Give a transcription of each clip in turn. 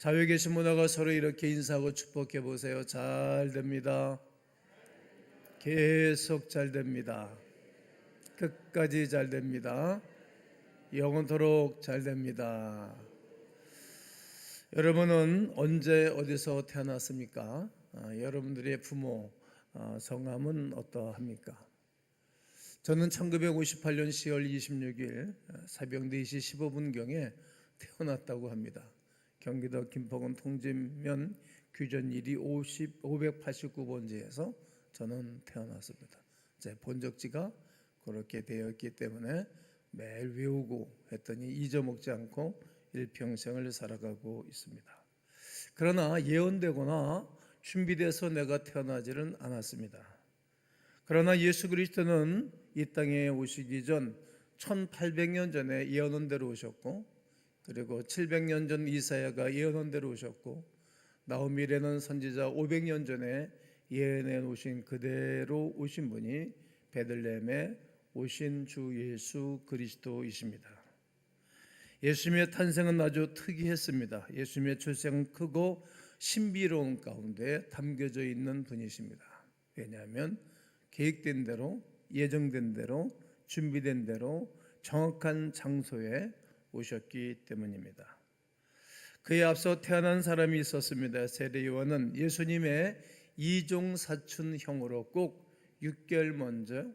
자외 계신 문화가 서로 이렇게 인사하고 축복해 보세요. 잘 됩니다. 계속 잘 됩니다. 끝까지 잘 됩니다. 영원토록 잘 됩니다. 여러분은 언제 어디서 태어났습니까? 아, 여러분들의 부모 아, 성함은 어떠합니까? 저는 1958년 10월 26일 새벽 4시 15분경에 태어났다고 합니다. 경기도 김포군 통진면 규전 1이 50, 589번지에서 저는 태어났습니다. 제 본적지가 그렇게 되어 있기 때문에 매일 외우고 했더니 잊어먹지 않고 일평생을 살아가고 있습니다. 그러나 예언되거나 준비돼서 내가 태어나지는 않았습니다. 그러나 예수 그리스도는 이 땅에 오시기 전 1800년 전에 예언한 대로 오셨고 그리고 700년 전 이사야가 예언한 대로 오셨고 나오미레는 선지자 500년 전에 예언해 오신 그대로 오신 분이 베들레헴에 오신 주 예수 그리스도이십니다. 예수님의 탄생은 아주 특이했습니다. 예수님의 출생은 크고 신비로운 가운데 담겨져 있는 분이십니다. 왜냐하면 계획된 대로 예정된 대로 준비된 대로 정확한 장소에 오셨기 때문입니다. 그에 앞서 태어난 사람이 있었습니다. 세례 요한은 예수님의 이종 사촌 형으로 꼭 6개월 먼저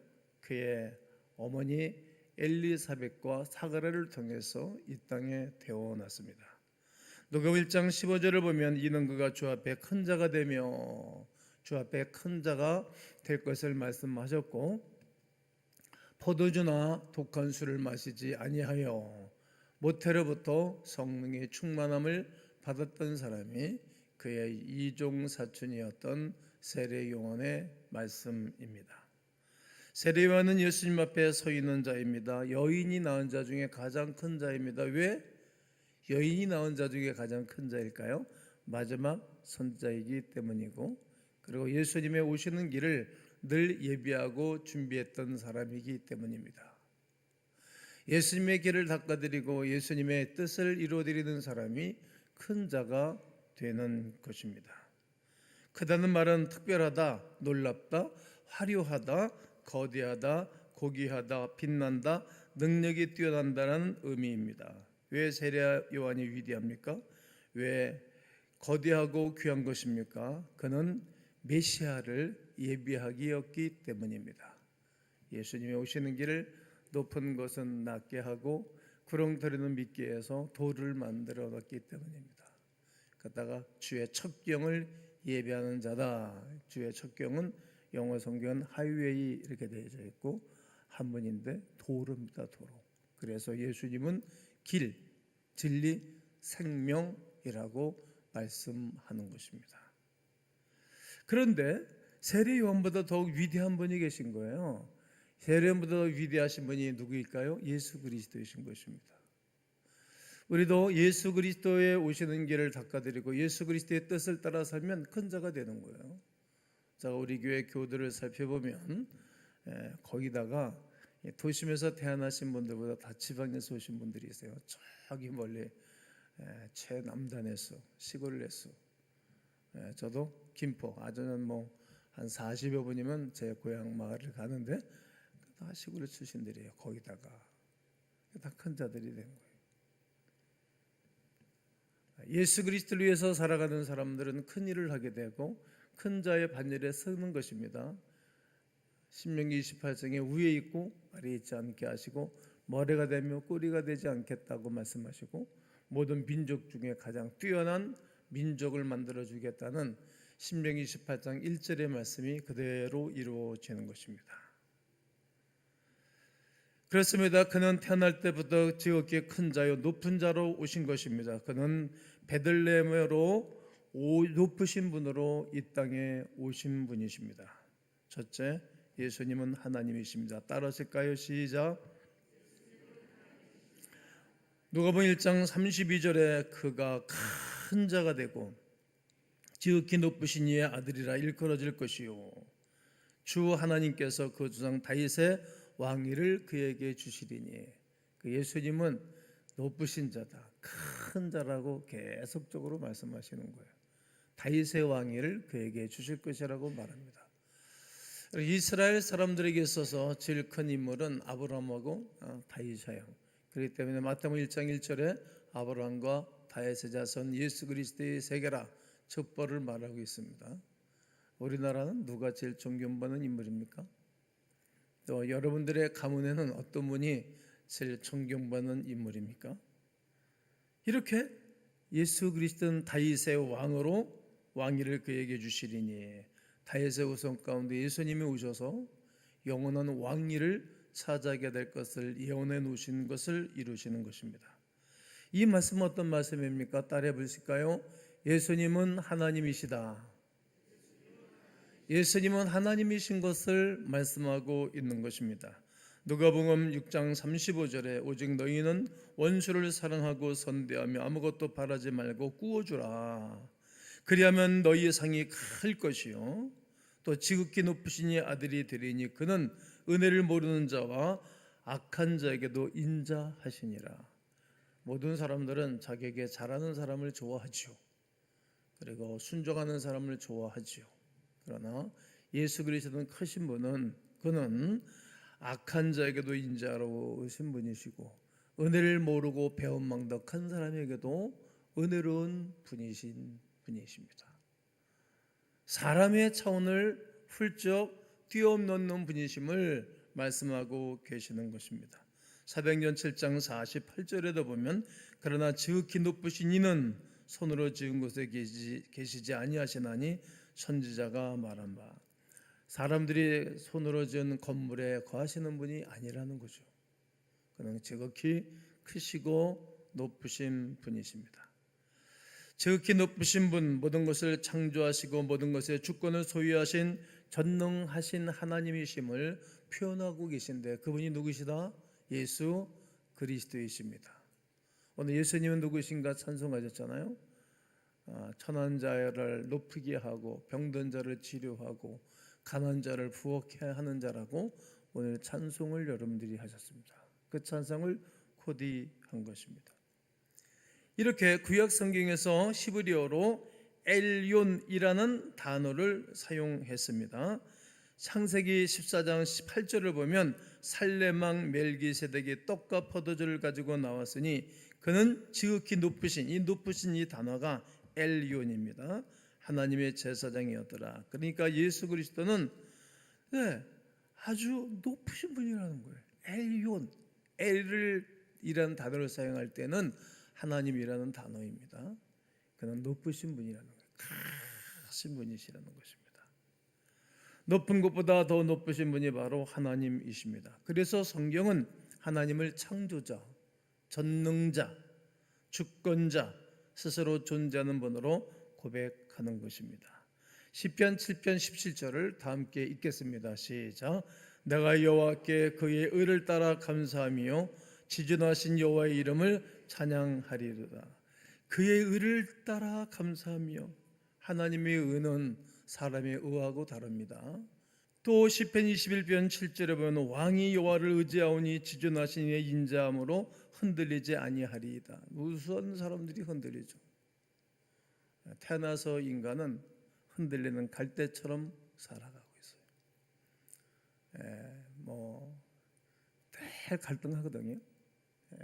그의 어머니 엘리사벳과 사가라를 통해서 이 땅에 태어났습니다. 누가 1장 15절을 보면 이는 그가 주 앞에 큰 자가 되며 주 앞에 큰 자가 될 것을 말씀하셨고 포도주나 독한 술을 마시지 아니하여 모태로부터 성령의 충만함을 받았던 사람이 그의 이종 사촌이었던 세례 요한의 말씀입니다. 세례 요한은 예수님 앞에 서 있는 자입니다. 여인이 낳은 자 중에 가장 큰 자입니다. 왜 여인이 낳은 자 중에 가장 큰 자일까요? 마지막 선자이기 때문이고 그리고 예수님의 오시는 길을 늘 예비하고 준비했던 사람이기 때문입니다. 예수님의 길을 닦아드리고 예수님의 뜻을 이루어드리는 사람이 큰 자가 되는 것입니다. 크다는 말은 특별하다, 놀랍다, 화려하다, 거대하다, 고귀하다, 빛난다, 능력이 뛰어난다는 의미입니다. 왜 세례 요한이 위대합니까? 왜 거대하고 귀한 것입니까? 그는 메시아를 예비하기였기 때문입니다. 예수님이 오시는 길을 높은 것은 낮게 하고 구렁텅이는 미끼 해서 돌을 만들어 놨기 때문입니다. 그러다가 주의 첩경을 예비하는 자다. 주의 첩경은 영어 성경은 하이웨이 이렇게 되어져 있고 한문인데 도로입니다. 도로. 그래서 예수님은 길, 진리, 생명이라고 말씀하는 것입니다. 그런데 세례 요한보다 더욱 위대한 분이 계신 거예요. 세례 요한보다 더 위대하신 분이 누구일까요? 예수 그리스도이신 것입니다. 우리도 예수 그리스도의 오시는 길을 닦아드리고 예수 그리스도의 뜻을 따라 살면 큰 자가 되는 거예요. 자, 우리 교회 교들을 살펴보면 에, 거기다가 도심에서 태어나신 분들보다 다 지방에서 오신 분들이 있어요. 저기 멀리 에, 최남단에서 시골에서 에, 저도 김포 아주는 뭐한 40여 분이면 제 고향 마을을 가는데 다 시골에 출신들이에요. 거기다가 다 큰 자들이 된 거예요. 예수 그리스도를 위해서 살아가는 사람들은 큰 일을 하게 되고 큰 자의 반열에 서는 것입니다. 신명기 28장에 위에 있고 아래에 있지 않게 하시고 머리가 되며 꼬리가 되지 않겠다고 말씀하시고 모든 민족 중에 가장 뛰어난 민족을 만들어 주겠다는 신명기 28장 1절의 말씀이 그대로 이루어지는 것입니다. 그렇습니다. 그는 태어날 때부터 지극히 큰 자요 높은 자로 오신 것입니다. 그는 베들레헴으로 높으신 분으로 이 땅에 오신 분이십니다. 첫째, 예수님은 하나님이십니다. 따라하실까요? 시작. 누가복음 1장 32절에 그가 큰 자가 되고 지극히 높으신 이의 아들이라 일컬어질 것이요 주 하나님께서 그 주상 다윗의 왕위를 그에게 주시리니 그 예수님은 높으신 자다 큰 자라고 계속적으로 말씀하시는 거예요. 다윗의 왕위를 그에게 주실 것이라고 말합니다. 이스라엘 사람들에게 있어서 제일 큰 인물은 아브라함하고 어, 다윗이에요. 그렇기 때문에 마태복음 1장 1절에 아브라함과 다윗의 자손 예수 그리스도의 세계라 첩보를 말하고 있습니다. 우리나라는 누가 제일 존경받는 인물입니까? 또 여러분들의 가문에는 어떤 분이 제일 존경받는 인물입니까? 이렇게 예수 그리스도는 다윗의 왕으로 왕위를 그에게 주시리니 다윗의 후손 가운데 예수님이 오셔서 영원한 왕위를 차지하게 될 것을 예언해 놓으신 것을 이루시는 것입니다. 이 말씀은 어떤 말씀입니까? 따라해 보실까요? 예수님은 하나님이시다. 예수님은 하나님이신 것을 말씀하고 있는 것입니다. 누가복음 6장 35절에 오직 너희는 원수를 사랑하고 선대하며 아무것도 바라지 말고 구워주라. 그리하면 너희의 상이 클 것이요 또 지극히 높으신 이 아들이 되리니 그는 은혜를 모르는 자와 악한 자에게도 인자하시니라. 모든 사람들은 자기에게 잘하는 사람을 좋아하지요. 그리고 순종하는 사람을 좋아하지요. 그러나 예수 그리스도는 크신 분은 그는 악한 자에게도 인자로우신 분이시고 은혜를 모르고 배은망덕한 사람에게도 은혜로운 분이신 분이십니다. 사람의 차원을 훌쩍 뛰어넘는 분이심을 말씀하고 계시는 것입니다. 사도행전 7장 48절에도 보면 그러나 지극히 높으신 이는 손으로 지은 곳에 계시, 계시지 아니하시나니 선지자가 말한 바 사람들이 손으로 지은 건물에 거하시는 분이 아니라는 거죠. 그는 지극히 크시고 높으신 분이십니다. 지극히 높으신 분, 모든 것을 창조하시고 모든 것의 주권을 소유하신 전능하신 하나님이심을 표현하고 계신데 그분이 누구시다? 예수 그리스도이십니다. 오늘 예수님은 누구신가 찬송하셨잖아요. 아, 천한 자를 높이게 하고 병든 자를 치료하고 가난 자를 부엌해 하는 자라고 오늘 찬송을 여러분들이 하셨습니다. 그 찬송을 코디한 것입니다. 이렇게 구약 성경에서 시브리어로 엘욘이라는 단어를 사용했습니다. 창세기 14장 18절을 보면 살레망 멜기세덱이 떡과 포도주를 가지고 나왔으니 그는 지극히 높으신 이 높으신 이 단어가 엘리온입니다. 하나님의 제사장이었더라. 그러니까 예수 그리스도는 네, 아주 높으신 분이라는 거예요. 엘리온, 엘을 이라는 단어를 사용할 때는 하나님이라는 단어입니다. 그는 높으신 분이라는 거예요. 크신 분이시라는 것입니다. 높은 것보다 더 높으신 분이 바로 하나님이십니다. 그래서 성경은 하나님을 창조자, 전능자, 주권자, 스스로 존재하는 분으로 고백하는 것입니다. 시편 7편 17절을 다 함께 읽겠습니다. 시작. 내가 여호와께 그의 의를 따라 감사하며 지존하신 여호와의 이름을 찬양하리로다. 그의 의를 따라 감사하며 하나님의 의는 사람의 의하고 다릅니다. 또 시편 21편 7절에 보면 왕이 여호와를 의지하오니 지존하신 이의 인자함으로 흔들리지 아니하리이다. 무슨 사람들이 흔들리죠. 태어나서 인간은 흔들리는 갈대처럼 살아가고 있어요. 에, 뭐 늘 갈등하거든요. 에,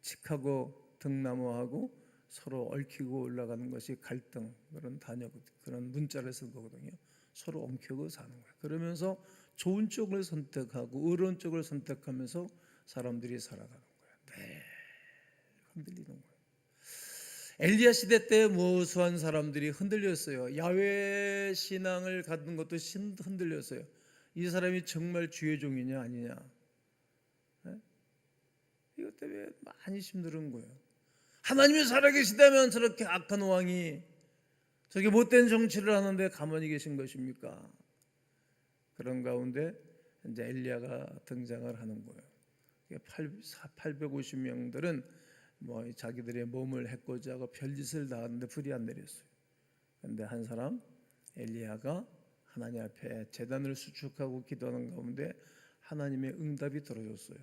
칙하고 등나무하고 서로 얽히고 올라가는 것이 갈등 그런 단어 그런 문자를 쓴 거거든요. 서로 엉키고 사는 거예요. 그러면서 좋은 쪽을 선택하고 의로운 쪽을 선택하면서 사람들이 살아가는 거예요. 네, 흔들리는 거예요. 엘리야 시대 때 무수한 사람들이 흔들렸어요. 야외 신앙을 갖는 것도 흔들렸어요. 이 사람이 정말 주의 종이냐 아니냐. 네? 이것 때문에 많이 힘든 거예요. 하나님이 살아계시다면 저렇게 악한 왕이 저게 못된 정치를 하는데 가만히 계신 것입니까? 그런 가운데 이제 엘리야가 등장을 하는 거예요. 850명들은 뭐 자기들의 몸을 해코지 하고 별짓을 다 하는데 불이 안 내렸어요. 그런데 한 사람 엘리야가 하나님 앞에 재단을 수축하고 기도하는 가운데 하나님의 응답이 들어졌어요.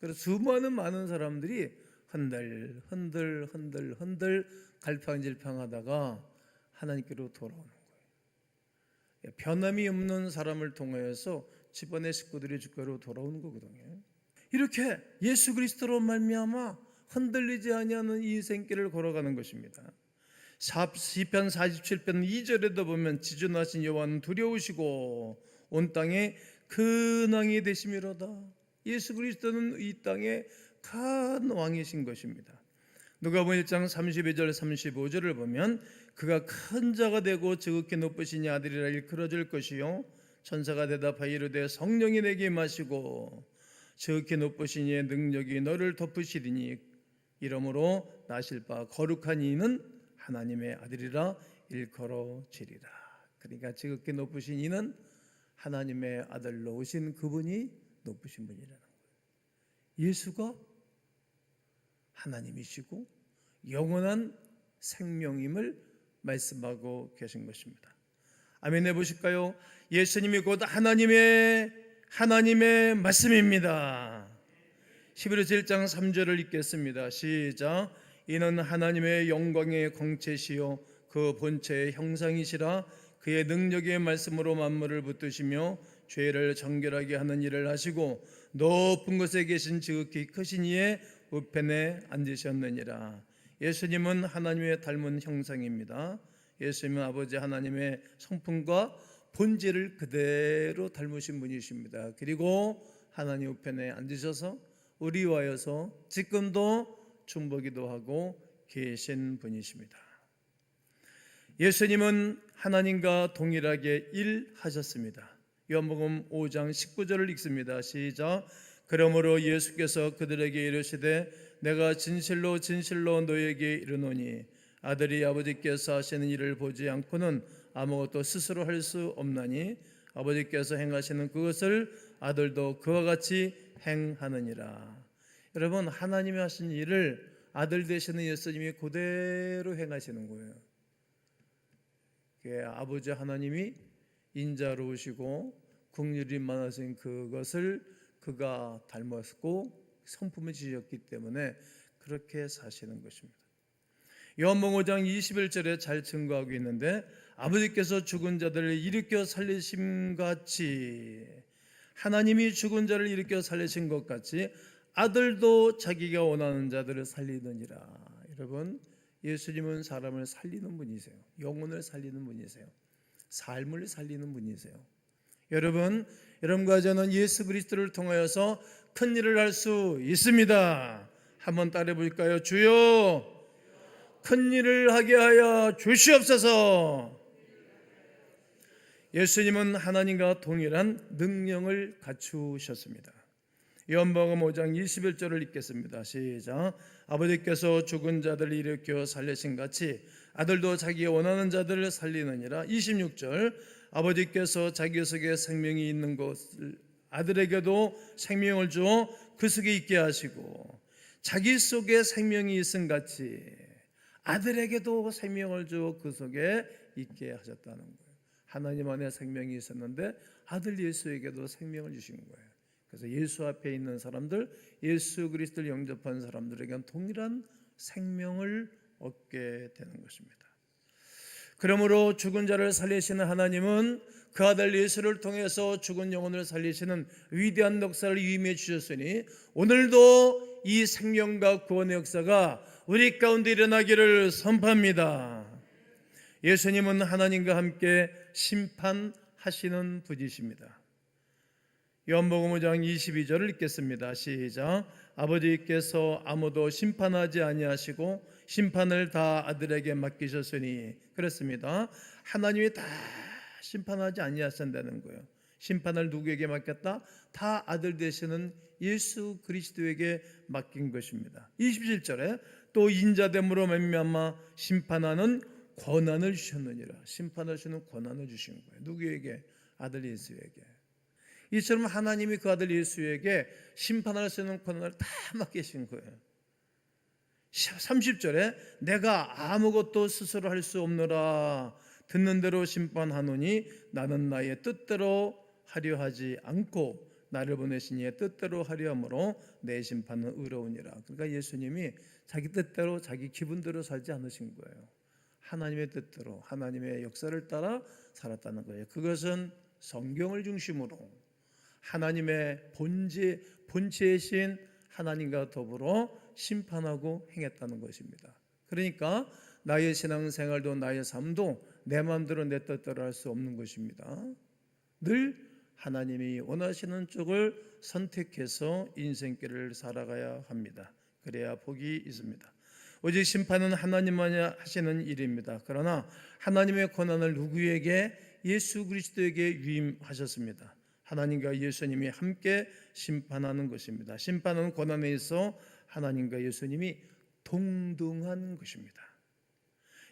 그래서 수많은 많은 사람들이 흔들 흔들 흔들 흔들 갈팡질팡하다가 하나님께로 돌아오는 거예요. 예, 변함이 없는 사람을 통하여서 집안의 식구들이 주께로 돌아오는 거거든요. 이렇게 예수 그리스도로 말미암아 흔들리지 아니하는 이 인생길을 걸어가는 것입니다. 사- 시편 47편 2절에도 보면 지존하신 여호와는 두려우시고 온 땅에 근왕이 되심이로다. 예수 그리스도는 이 땅에 큰 왕이신 것입니다. 누가복음 1장 32절 35절을 보면 그가 큰 자가 되고 지극히 높으신 아들이라 일컬어질 것이요 천사가 대답하여 이르되 성령이 내게 임하시고 지극히 높으신 이의 능력이 너를 덮으시리니 이러므로 나실 바 거룩한 이는 하나님의 아들이라 일컬어지리라. 그러니까 지극히 높으신 이는 하나님의 아들로 오신 그분이 높으신 분이라는 거예요. 예수가 하나님이시고 영원한 생명임을 말씀하고 계신 것입니다. 아멘 해 보실까요? 예수님이 곧 하나님의 하나님의 말씀입니다. 11절 1장 3절을 읽겠습니다. 시작. 이는 하나님의 영광의 광채시요 그 본체의 형상이시라 그의 능력의 말씀으로 만물을 붙드시며 죄를 정결하게 하는 일을 하시고 높은 곳에 계신 지극히 크신 이의 우편에 앉으셨느니라. 예수님은 하나님의 닮은 형상입니다. 예수님은 아버지 하나님의 성품과 본질을 그대로 닮으신 분이십니다. 그리고 하나님 우편에 앉으셔서 우리와여서 지금도 중보기도 하고 계신 분이십니다. 예수님은 하나님과 동일하게 일하셨습니다. 요한복음 5장 19절을 읽습니다. 시작. 그러므로 예수께서 그들에게 이르시되 내가 진실로 진실로 너에게 이르노니 아들이 아버지께서 하시는 일을 보지 않고는 아무것도 스스로 할 수 없나니 아버지께서 행하시는 그것을 아들도 그와 같이 행하느니라. 여러분 하나님이 하신 일을 아들 되시는 예수님이 그대로 행하시는 거예요. 그 아버지 하나님이 인자로 오시고 국률이 많으신 그것을 그가 닮았고 성품을 지셨기 때문에 그렇게 사시는 것입니다. 요한복음 5장 21절에 잘 증거하고 있는데 아버지께서 죽은 자들을 일으켜 살리심 같이 하나님이 죽은 자를 일으켜 살리신 것 같이 아들도 자기가 원하는 자들을 살리느니라. 여러분 예수님은 사람을 살리는 분이세요. 영혼을 살리는 분이세요. 삶을 살리는 분이세요. 여러분, 여러분과 저는 예수 그리스도를 통하여서 큰 일을 할 수 있습니다. 한번 따라해 볼까요? 주여, 큰 일을 하게 하여 주시옵소서. 예수님은 하나님과 동일한 능력을 갖추셨습니다. 요한복음 5장 21절을 읽겠습니다. 시작. 아버지께서 죽은 자들을 일으켜 살리신 같이 아들도 자기 원하는 자들을 살리느니라. 26절. 아버지께서 자기 속에 생명이 있는 것을 아들에게도 생명을 주어 그 속에 있게 하시고 자기 속에 생명이 있음 같이 아들에게도 생명을 주어 그 속에 있게 하셨다는 거예요. 하나님 안에 생명이 있었는데 아들 예수에게도 생명을 주신 거예요. 그래서 예수 앞에 있는 사람들, 예수 그리스도를 영접한 사람들에게는 동일한 생명을 얻게 되는 것입니다. 그러므로 죽은 자를 살리시는 하나님은 그 아들 예수를 통해서 죽은 영혼을 살리시는 위대한 역사를 위임해 주셨으니 오늘도 이 생명과 구원의 역사가 우리 가운데 일어나기를 선포합니다. 예수님은 하나님과 함께 심판하시는 분이십니다. 요한복음 5장 22절을 읽겠습니다. 시작. 아버지께서 아무도 심판하지 아니하시고 심판을 다 아들에게 맡기셨으니 그렇습니다. 하나님이 다 심판하지 아니하신다는 거예요. 심판을 누구에게 맡겼다? 다 아들 되시는 예수 그리스도에게 맡긴 것입니다. 27절에 또 인자됨으로 말미암아 심판하는 권한을 주셨느니라. 심판하시는 권한을 주신 거예요. 누구에게? 아들 예수에게. 이처럼 하나님이 그 아들 예수에게 심판할 수 있는 권한을 다 맡기신 거예요. 30절에 내가 아무것도 스스로 할 수 없노라 듣는 대로 심판하노니 나는 나의 뜻대로 하려 하지 않고 나를 보내신 이의 뜻대로 하려 함으로 내 심판은 의로우니라. 그러니까 예수님이 자기 뜻대로 자기 기분대로 살지 않으신 거예요. 하나님의 뜻대로 하나님의 역사를 따라 살았다는 거예요. 그것은 성경을 중심으로 하나님의 본체 본체이신 하나님과 더불어 심판하고 행했다는 것입니다. 그러니까 나의 신앙생활도 나의 삶도 내 마음대로 내 뜻대로 할 수 없는 것입니다. 늘 하나님이 원하시는 쪽을 선택해서 인생길을 살아가야 합니다. 그래야 복이 있습니다. 오직 심판은 하나님만이 하시는 일입니다. 그러나 하나님의 권한을 누구에게 예수 그리스도에게 위임하셨습니다. 하나님과 예수님이 함께 심판하는 것입니다. 심판은 권한에 있어 하나님과 예수님이 동등한 것입니다.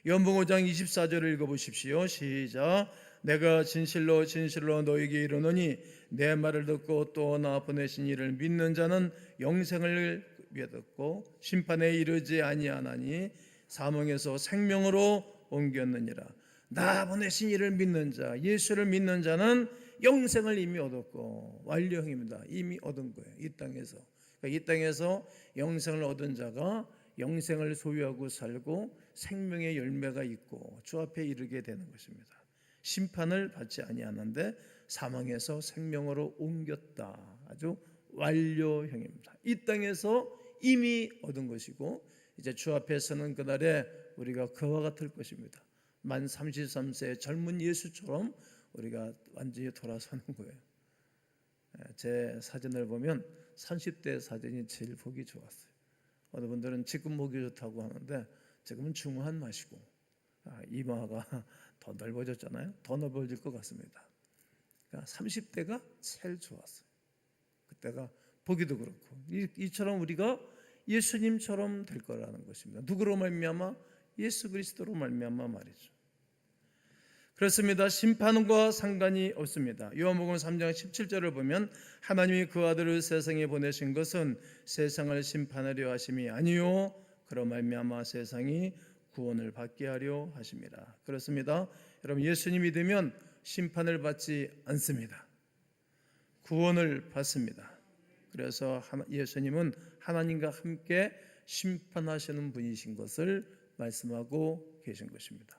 연봉 5장 24절을 읽어보십시오. 시작. 내가 진실로 진실로 너에게 이르노니 내 말을 듣고 또 나 보내신 이를 믿는 자는 영생을 믿었고 심판에 이르지 아니하나니 사망에서 생명으로 옮겼느니라. 나 보내신 이를 믿는 자, 예수를 믿는 자는 영생을 이미 얻었고 완료형입니다. 이미 얻은 거예요. 이 땅에서. 그러니까 이 땅에서 영생을 얻은 자가 영생을 소유하고 살고 생명의 열매가 있고 주 앞에 이르게 되는 것입니다. 심판을 받지 아니하는데 사망에서 생명으로 옮겼다. 아주 완료형입니다. 이 땅에서 이미 얻은 것이고 이제 주 앞에 서는 그날에 우리가 그와 같을 것입니다. 만 33세 젊은 예수처럼 우리가 완전히 돌아서는 거예요. 예, 제 사진을 보면 30대 사진이 제일 보기 좋았어요. 어느 분들은 지금 보기 좋다고 하는데 지금은 중후한 맛이고 아, 이마가 더 넓어졌잖아요. 더 넓어질 것 같습니다. 그러니까 30대가 제일 좋았어요. 그때가 보기도 그렇고 이, 이처럼 우리가 예수님처럼 될 거라는 것입니다. 누구로 말미암아 예수 그리스도로 말미암아 말이죠. 그렇습니다. 심판과 상관이 없습니다. 요한복음 3장 17절을 보면 하나님이 그 아들을 세상에 보내신 것은 세상을 심판하려 하심이 아니요 그러 말미암아 세상이 구원을 받게 하려 하심이라. 그렇습니다. 여러분 예수님 믿으면 심판을 받지 않습니다. 구원을 받습니다. 그래서 예수님은 하나님과 함께 심판하시는 분이신 것을 말씀하고 계신 것입니다.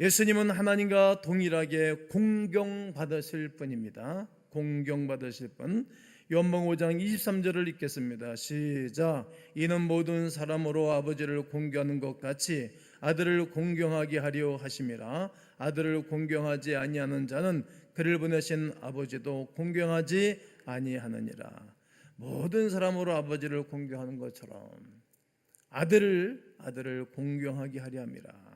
예수님은 하나님과 동일하게 공경받으실 분입니다. 공경받으실 분. 연봉 5장 23절을 읽겠습니다. 시작. 이는 모든 사람으로 아버지를 공경하는 것 같이 아들을 공경하게 하려 하심이라. 아들을 공경하지 아니하는 자는 그를 보내신 아버지도 공경하지 아니하느니라. 모든 사람으로 아버지를 공경하는 것처럼 아들을 아들을 공경하게 하려 함이라.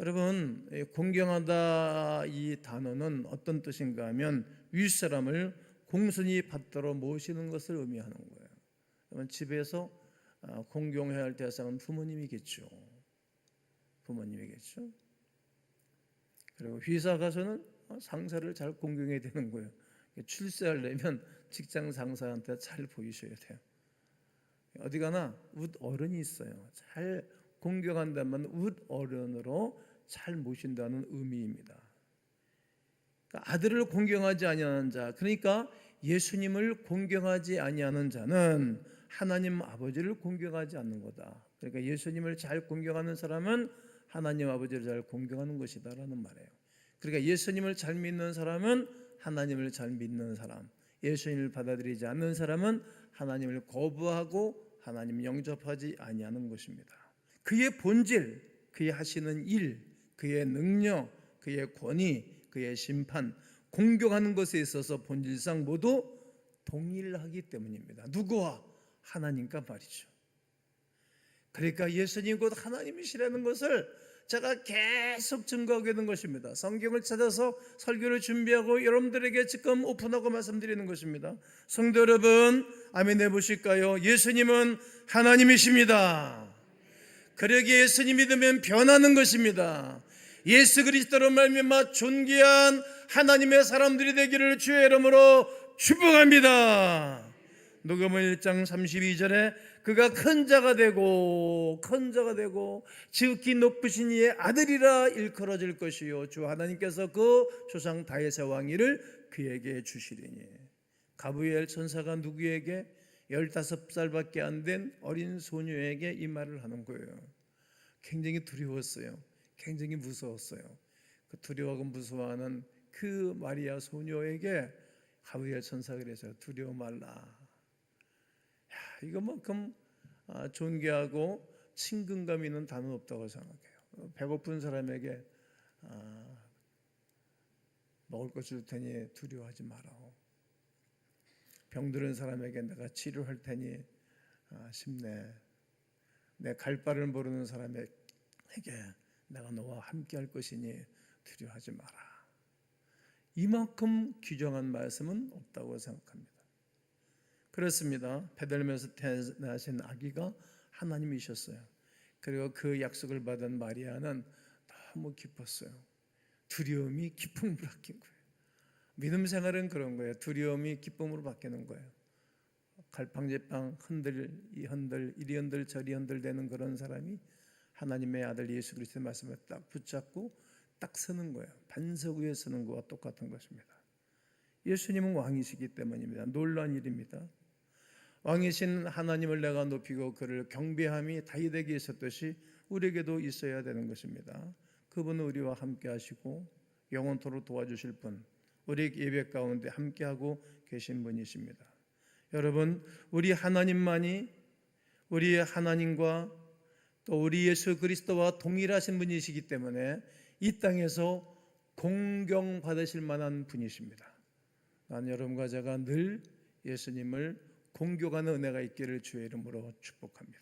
여러분 공경하다 이 단어는 어떤 뜻인가 하면 윗사람을 공손히 받들어 모시는 것을 의미하는 거예요. 그러면 집에서 아, 공경해야 할 대상은 부모님이겠죠. 부모님이겠죠. 그리고 회사 가서는 상사를 잘 공경해야 되는 거예요. 출세하려면 직장 상사한테 잘 보이셔야 돼요. 어디 가나 웃 어른이 있어요. 잘 공경한다면 웃 어른으로 잘 모신다는 의미입니다. 그러니까 아들을 공경하지 아니하는 자, 그러니까 예수님을 공경하지 아니하는 자는 하나님 아버지를 공경하지 않는 거다. 그러니까 예수님을 잘 공경하는 사람은 하나님 아버지를 잘 공경하는 것이다라는 말이에요. 그러니까 예수님을 잘 믿는 사람은 하나님을 잘 믿는 사람, 예수님을 받아들이지 않는 사람은 하나님을 거부하고 하나님 영접하지 아니하는 것입니다. 그의 본질, 그의 하시는 일, 그의 능력, 그의 권위, 그의 심판, 공경하는 것에 있어서 본질상 모두 동일하기 때문입니다. 누구와 하나님과 말이죠. 그러니까 예수님 곧 하나님이시라는 것을 제가 계속 증거하게 된 것입니다. 성경을 찾아서 설교를 준비하고 여러분들에게 지금 오픈하고 말씀드리는 것입니다. 성도 여러분, 아멘 해보실까요? 예수님은 하나님이십니다. 그러기에 예수님 믿으면 변하는 것입니다. 예수 그리스도로 말미암아 존귀한 하나님의 사람들이 되기를 주의 이름으로 축복합니다. 누가복음 1장 32절에 그가 큰 자가 되고 큰 자가 되고 지극히 높으신 이의 아들이라 일컬어질 것이요 주 하나님께서 그 조상 다윗의 왕위를 그에게 주시리니 가브리엘 천사가 누구에게 15살밖에 안 된 어린 소녀에게 이 말을 하는 거예요. 굉장히 두려웠어요. 굉장히 무서웠어요. 그 두려워하고 무서워하는 그 마리아 소녀에게 가브리엘 천사가 그래서 두려워 말라. 야, 이것만큼 아, 존귀하고 친근감 있는 단어 없다고 생각해요. 배고픈 사람에게 아, 먹을 것 줄 테니 두려워하지 마라. 병들은 사람에게 내가 치료할 테니 아, 힘내. 내갈 바를 모르는 사람에게 내가 너와 함께 할 것이니 두려워하지 마라. 이만큼 규정한 말씀은 없다고 생각합니다. 그렇습니다. 베들레헴에서 태어나신 아기가 하나님이셨어요. 그리고 그 약속을 받은 마리아는 너무 기뻤어요. 두려움이 기쁨으로 바뀐 거예요. 믿음 생활은 그런 거예요. 두려움이 기쁨으로 바뀌는 거예요. 갈팡질팡 흔들 이 흔들 이리 흔들 저리 흔들 되는 그런 사람이 하나님의 아들 예수 그리스도의 말씀을 딱 붙잡고 딱 서는 거예요. 반석 위에 서는 것과 똑같은 것입니다. 예수님은 왕이시기 때문입니다. 놀라운 일입니다. 왕이신 하나님을 내가 높이고 그를 경배함이 다윗에게 있었듯이 우리에게도 있어야 되는 것입니다. 그분은 우리와 함께 하시고 영원토록 도와주실 분, 우리 예배 가운데 함께하고 계신 분이십니다. 여러분, 우리 하나님만이 우리 하나님과 또 우리 예수 그리스도와 동일하신 분이시기 때문에 이 땅에서 공경받으실 만한 분이십니다. 난 여러분과 제가 늘 예수님을 공경하는 은혜가 있기를 주의 이름으로 축복합니다.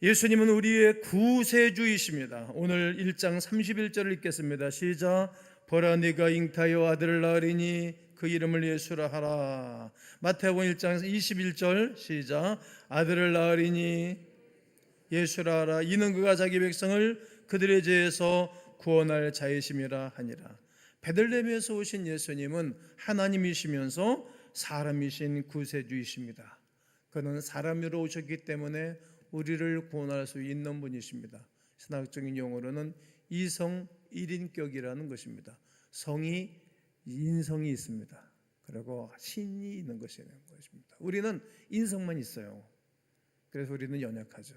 예수님은 우리의 구세주이십니다. 오늘 1장 31절을 읽겠습니다. 시작. 보라 네가 잉타여 아들을 낳으리니 그 이름을 예수라 하라. 마태복음 1장 21절 시작. 아들을 낳으리니 예수라 하라. 이는 그가 자기 백성을 그들의 죄에서 구원할 자이심이라 하니라. 베들레헴에서 오신 예수님은 하나님이시면서 사람이신 구세주이십니다. 그는 사람으로 오셨기 때문에 우리를 구원할 수 있는 분이십니다. 신학적인 용어로는 이성 1인격이라는 것입니다. 성이 인성이 있습니다. 그리고 신이 있는 것이라는 것입니다. 우리는 인성만 있어요. 그래서 우리는 연약하죠.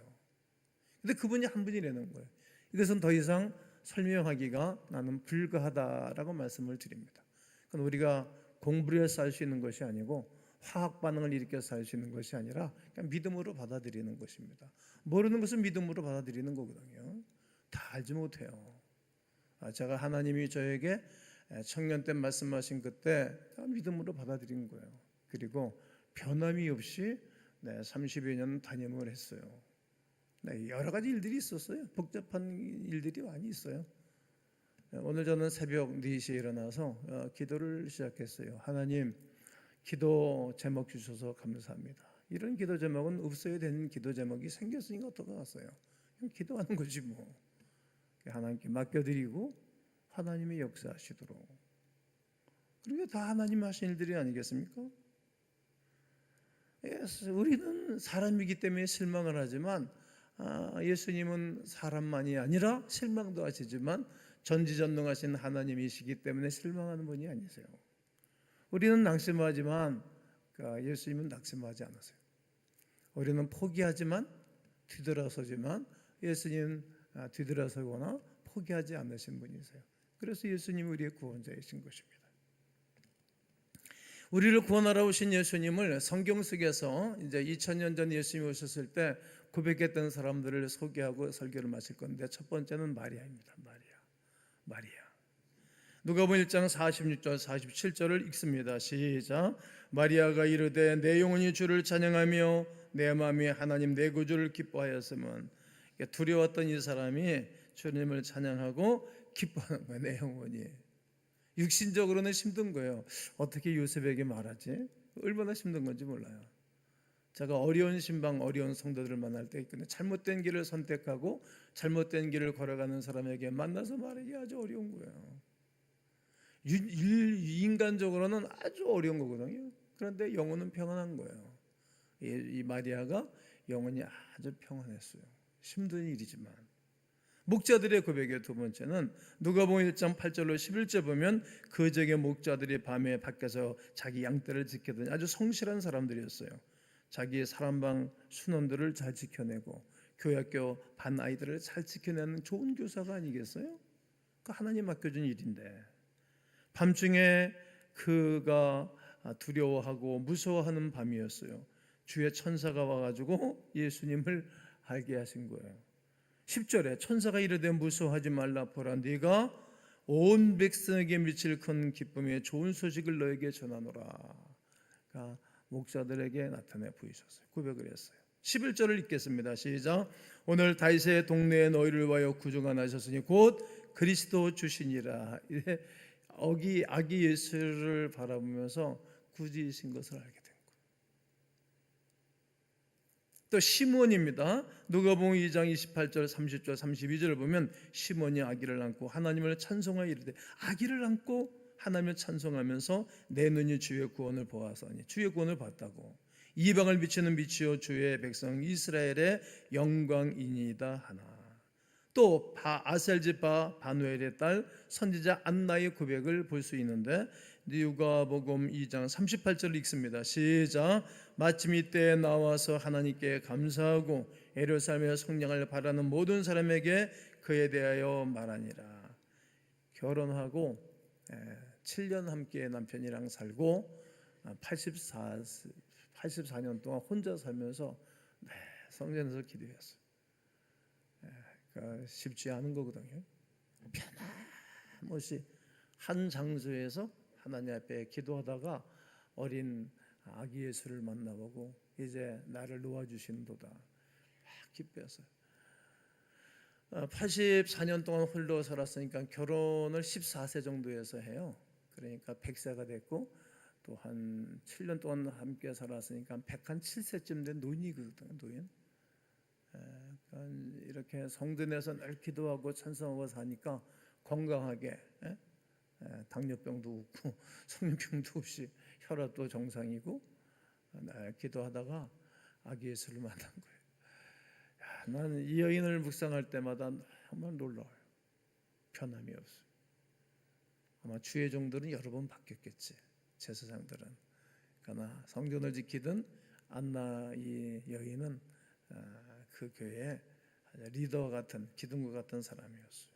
근데 그분이 한 분이라는 거예요. 이것은 더 이상 설명하기가 나는 불가하다라고 말씀을 드립니다. 그건 우리가 공부를 해서 할수 있는 것이 아니고 화학 반응을 일으켜서 할수 있는 것이 아니라 그냥 믿음으로 받아들이는 것입니다. 모르는 것은 믿음으로 받아들이는 거거든요. 다 알지 못해요. 아, 제가 하나님이 저에게 청년 때 말씀하신 그때 다 믿음으로 받아들인 거예요. 그리고 변함이 없이 네, 30여 년 담임을 했어요. 네, 여러 가지 일들이 있었어요. 복잡한 일들이 많이 있어요. 네, 오늘 저는 새벽 4시에 일어나서 어, 기도를 시작했어요. 하나님, 기도 제목 주셔서 감사합니다. 이런 기도 제목은 없어야 되는 기도 제목이 생겼으니까 어떡하겠어요. 기도하는 거지 뭐. 하나님께 맡겨드리고 하나님이 역사하시도록. 그리고 다 하나님 하신 일들이 아니겠습니까? 예, 우리는 사람이기 때문에 실망을 하지만 아, 예수님은 사람만이 아니라 실망도 하시지만 전지전능하신 하나님이시기 때문에 실망하는 분이 아니세요. 우리는 낙심하지만 그러니까 예수님은 낙심하지 않으세요. 우리는 포기하지만 뒤돌아서지만 예수님은 아, 뒤돌아서거나 포기하지 않으신 분이세요. 그래서 예수님이 우리의 구원자이신 것입니다. 우리를 구원하러 오신 예수님을 성경 속에서 이제 2000년 전 예수님이 오셨을 때 고백했던 사람들을 소개하고 설교를 마칠 건데 첫 번째는 마리아입니다. 마리아. 마리아. 누가복음 1장 46절 47절을 읽습니다. 시작. 마리아가 이르되 내 영혼이 주를 찬양하며 내 마음이 하나님 내 구주를 기뻐하였으면 두려웠던 이 사람이 주님을 찬양하고 기뻐하는 거예요. 내 영혼이. 육신적으로는 힘든 거예요. 어떻게 요셉에게 말하지? 얼마나 힘든 건지 몰라요. 제가 어려운 신방, 어려운 성도들을 만날 때 있거든요. 잘못된 길을 선택하고 잘못된 길을 걸어가는 사람에게 만나서 말하기 아주 어려운 거예요. 인간적으로는 아주 어려운 거거든요. 그런데 영혼은 평안한 거예요. 이 마리아가 영혼이 아주 평안했어요. 힘든 일이지만 목자들의 고백의 두 번째는 누가복음 1장 8절로 11절 보면 그 적의 목자들이 밤에 밖에서 자기 양떼를 지키더니 아주 성실한 사람들이었어요. 자기의 사람방 순원들을 잘 지켜내고 교학교 반 아이들을 잘 지켜내는 좋은 교사가 아니겠어요? 그 하나님 맡겨준 일인데 밤중에 그가 두려워하고 무서워하는 밤이었어요. 주의 천사가 와가지고 예수님을 알게 하신 거예요. 10절에 천사가 이르되 무서워하지 말라 보라 네가 온 백성에게 미칠 큰 기쁨의 좋은 소식을 너에게 전하노라. 그러니까 목사들에게 나타내 보이셨어요. 고백을 했어요. 11절을 읽겠습니다. 시작. 오늘 다윗의 동네에 너희를 위하여 구주가 나셨으니 곧 그리스도 주시니라. 이래 어기 아기 예수를 바라보면서 구주이신 것을 알게 된 거예요. 또 시몬입니다. 누가복음 2장 28절, 30절, 32절을 보면 시몬이 아기를 안고 하나님을 찬송하여 이르되 아기를 안고 하나님을 찬송하면서 내 눈이 주의 구원을 보아서니 주의 구원을 봤다고 이방을 비치는 빛이요 주의 백성 이스라엘의 영광이니이다 하나. 또 바, 아셀지바 바누엘의 딸 선지자 안나의 고백을 볼 수 있는데 누가복음 2장 38절 읽습니다. 시작. 마침 이때 나와서 하나님께 감사하고 에루살렘의 성령을 바라는 모든 사람에게 그에 대하여 말하니라. 결혼하고 7년 함께 남편이랑 살고 84 84년 동안 혼자 살면서 네, 성전에서 기도했어요. 그러니까 쉽지 않은 거거든요. 변함없이 한 장소에서 하나님 앞에 기도하다가 어린 아기 예수를 만나보고 이제 나를 놓아주신도다. 막 기뻐했어요. 84년 동안 홀로 살았으니까 결혼을 14세 정도에서 해요. 그러니까 100세가 됐고 또 한 7년 동안 함께 살았으니까 107세쯤 된 노인이거든요. 노인. 그러니까 이렇게 성전에서 늘 기도하고 찬송하고 사니까 건강하게 에? 에, 당뇨병도 없고 성인병도 없이 혈압도 정상이고 늘 기도하다가 아기 예수를 만난 거예요. 야, 나는 이 여인을 묵상할 때마다 정말 놀라워요. 변함이 없어. 아마 주의 종들은 여러 번 바뀌었겠지. 제사장들은. 그러나 성전을 지키던 안나 이 여인은 그 교회의 리더 같은 기둥과 같은 사람이었어요.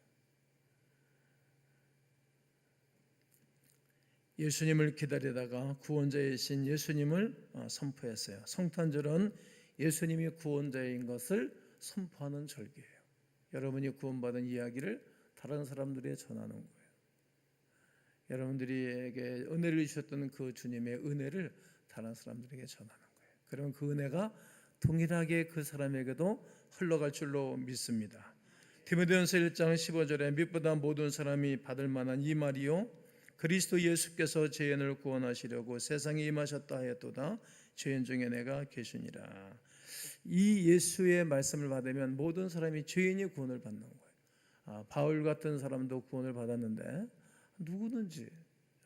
예수님을 기다리다가 구원자이신 예수님을 어, 선포했어요. 성탄절은 예수님이 구원자인 것을 선포하는 절기예요. 여러분이 구원받은 이야기를 다른 사람들에게 전하는 거예요. 여러분들에게 은혜를 주셨던 그 주님의 은혜를 다른 사람들에게 전하는 거예요. 그러면 그 은혜가 동일하게 그 사람에게도 흘러갈 줄로 믿습니다. 디모데전서 1장 15절에 믿보다 모든 사람이 받을 만한 이 말이요 그리스도 예수께서 죄인을 구원하시려고 세상에 임하셨다 하였도다 죄인 중에 내가 계시니라. 이 예수의 말씀을 받으면 모든 사람이 죄인이 구원을 받는 거예요. 아, 바울 같은 사람도 구원을 받았는데 누구든지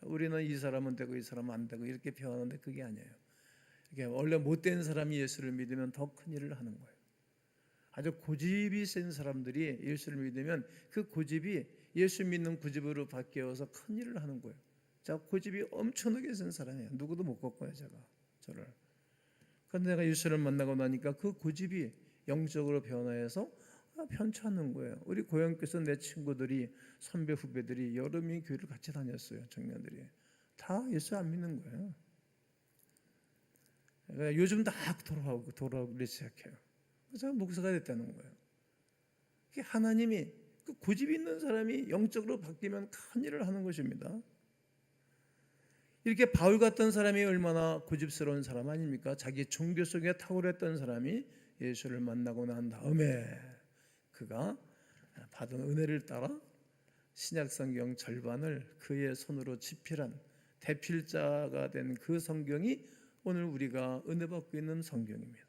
우리는 이 사람은 되고 이 사람은 안 되고 이렇게 표현하는데 그게 아니에요. 이게 원래 못된 사람이 예수를 믿으면 더 큰 일을 하는 거예요. 아주 고집이 센 사람들이 예수를 믿으면 그 고집이 예수 믿는 고집으로 바뀌어서 큰 일을 하는 거예요. 자, 고집이 엄청나게 센 사람이에요. 누구도 못 꺾어요, 제가 저를. 그런데 내가 예수를 만나고 나니까 그 고집이 영적으로 변화해서 편찮는 거예요. 우리 고향교에서 내 친구들이 선배 후배들이 여름이 교회를 같이 다녔어요. 청년들이 다 예수 안 믿는 거예요. 그러니까 요즘 다 돌아오고 돌아오기 시작해요. 그래서 목사가 됐다는 거예요. 하나님이 그 고집 있는 사람이 영적으로 바뀌면 큰 일을 하는 것입니다. 이렇게 바울 같은 사람이 얼마나 고집스러운 사람 아닙니까? 자기 종교 속에 탁월했던 사람이 예수를 만나고 난 다음에 그가 받은 은혜를 따라 신약 성경 절반을 그의 손으로 집필한 대필자가 된 그 성경이 오늘 우리가 은혜 받고 있는 성경입니다.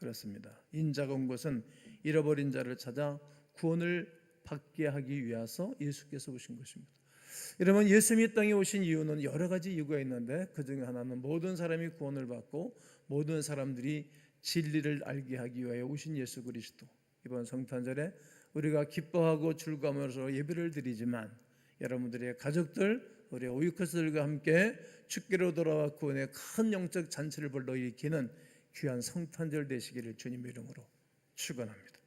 그렇습니다. 인자가 온 것은 잃어버린 자를 찾아 구원을 받게 하기 위해서 예수께서 오신 것입니다. 여러분 예수님이 땅에 오신 이유는 여러 가지 이유가 있는데 그 중에 하나는 모든 사람이 구원을 받고 모든 사람들이 진리를 알게 하기 위하여 오신 예수 그리스도. 이번 성탄절에 우리가 기뻐하고 즐거움으로 예배를 드리지만 여러분들의 가족들, 우리 오이커스들과 함께 축계로 돌아와 구원의 큰 영적 잔치를 불러일으키는 귀한 성탄절 되시기를 주님의 이름으로 축원합니다.